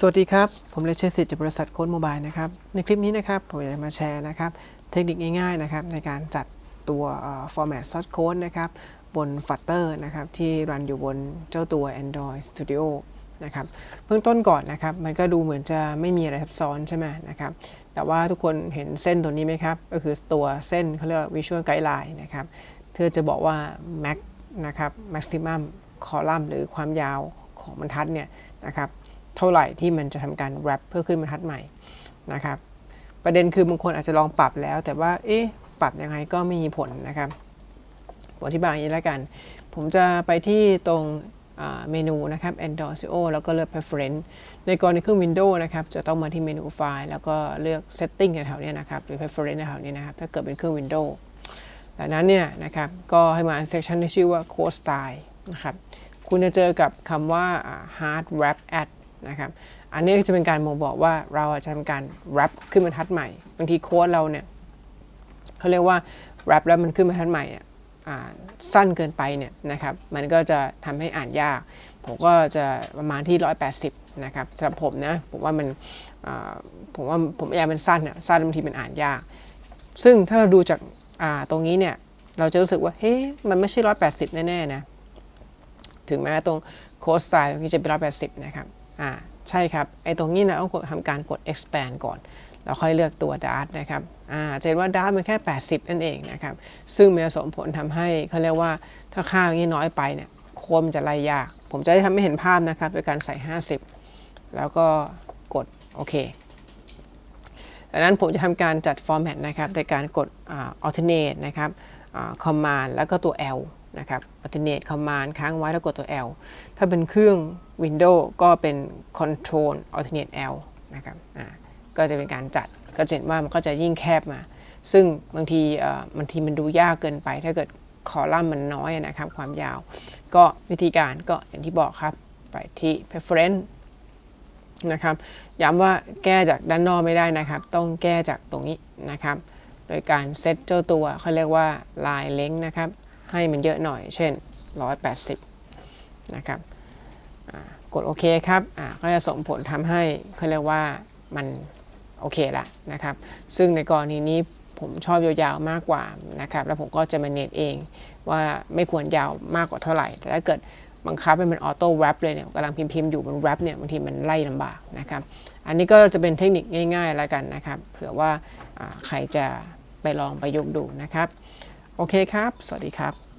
สวัสดีครับ ผมเลเชอร์สิทธิ์จากบริษัทโค้ดโมบายนะครับ ในคลิปนี้นะครับ ผมอยากจะมาแชร์นะครับ เทคนิคง่ายๆนะครับ ในการจัดตัวเอ่อ format source code นะครับ บน Flutter นะครับ ที่รันอยู่บนเจ้าตัว Android Studio นะครับเบื้องต้นก่อนนะครับ มันก็ดูเหมือนจะไม่มีอะไรซับซ้อนใช่ไหมนะครับ แต่ว่าทุกคนเห็นเส้นตัวนี้ไหมครับ ก็คือตัวเส้นเขาเรียกว่า Visual Guideline นะครับเธอจะบอกว่า max นะครับ maximum column หรือความยาวของบรรทัดเนี่ยนะครับ เท่าไหร่ที่มันจะทำการ wrap เพื่อขึ้นบรรทัดใหม่นะครับ ประเด็นคือบางคนอาจจะลองปรับแล้ว แต่ว่าเอ๊ะปรับยังไงก็ไม่มีผลนะครับผมอธิบายอย่างนี้แล้วกัน ผมจะไปที่ตรงเมนูนะครับ Android SEO แล้วก็เลือก Preference ในกรณีเครื่อง Windows นะครับ จะต้องมาที่เมนูไฟล์แล้วก็เลือก Setting แถวๆเนี้นะครับ หรือ Preference แถวๆนี้นะครับ ถ้าเกิดเป็นเครื่อง Windows จากนั้นเนี่ยนะครับ ก็ให้มา section ที่ชื่อว่า Code Style นะครับ คุณจะเจอกับคำว่าอ่า Hard Wrap Add นะครับอันนี้จะเป็นการบ่งบอกว่าเราจะทำการ wrap ขึ้นบรรทัดใหม่ บางทีโค้ดเราเนี่ยเขาเรียกว่า wrap แล้วมันขึ้นบรรทัดใหม่สั้นเกินไปเนี่ยนะครับมันก็จะทำให้อ่านยาก ผมก็จะประมาณที่ 180 นะครับสำหรับผมนะผมว่ามันผมว่าผมอยากเป็นสั้นอะสั้นบางทีมันอ่านยาก ซึ่งถ้าเราดูจากตรงนี้เนี่ยเราจะรู้สึกว่าเฮ้ยมันไม่ใช่ 180 แน่ๆนะถึงแม้ตรงโค้ดสไตล์ตรงนี้จะเป็น 180 นะครับ อ่าใช่ครับ ไอ้ตรงนี้นะต้องกดทำการกด expand ก่อนแล้วค่อยเลือกตัว dart นะครับอ่าจะเห็นว่า dart มันแค่ 80 นั่นเองนะครับ ซึ่งมันจะส่งผลทำให้เขาเรียกว่าถ้าค่าอย่างนี้น้อยไปเนี่ยโคมันจะไล่ยาก ผมจะได้ทำให้เห็นภาพนะครับโดยการใส่ 50 แล้วก็กดโอเคดังนั้นผมจะทำการจัด format นะครับในการกดอ่า alternate นะครับอ่า command แล้วก็ตัว L นะครับ alternate command ค้างไว้แล้วกดตัว L ถ้าเป็นเครื่อง Windows ก็เป็น control alternate L นะครับอ่าก็จะเป็นการจัดก็จะเห็นว่ามันก็จะยิ่งแคบมา ซึ่งบางทีบางทีมันดูยากเกินไป ถ้าเกิดคอลัมน์มันน้อยนะครับ ความยาว ก็วิธีการก็อย่างที่บอกครับ ไปที่ preference นะครับ ย้ำว่าแก้จากด้านนอกไม่ได้นะครับ ต้องแก้จากตรงนี้นะครับ โดยการเซตเจ้าตัวเขาเรียกว่า line length นะครับ ให้มันเยอะหน่อย เช่น 180 นะครับกดโอเคครับก็จะส่งผลทำให้เขาเรียกว่ามันโอเคละนะครับ ซึ่งในกรณีนี้ผมชอบยาวๆมากกว่านะครับ แล้วผมก็จะมาเนตเองว่าไม่ควรยาวมากกว่าเท่าไหร่ แต่ถ้าเกิดบังคับให้มันออโต้แรปเลยเนี่ยกำลังพิมพ์ๆอยู่มันแรปเนี่ยบางทีมันไล่ลำบากนะครับ อันนี้ก็จะเป็นเทคนิคง่ายๆแล้วกันนะครับ เผื่อว่าอ่าใครจะไปลองประยุกต์ดูนะครับ โอเคครับ สวัสดีครับ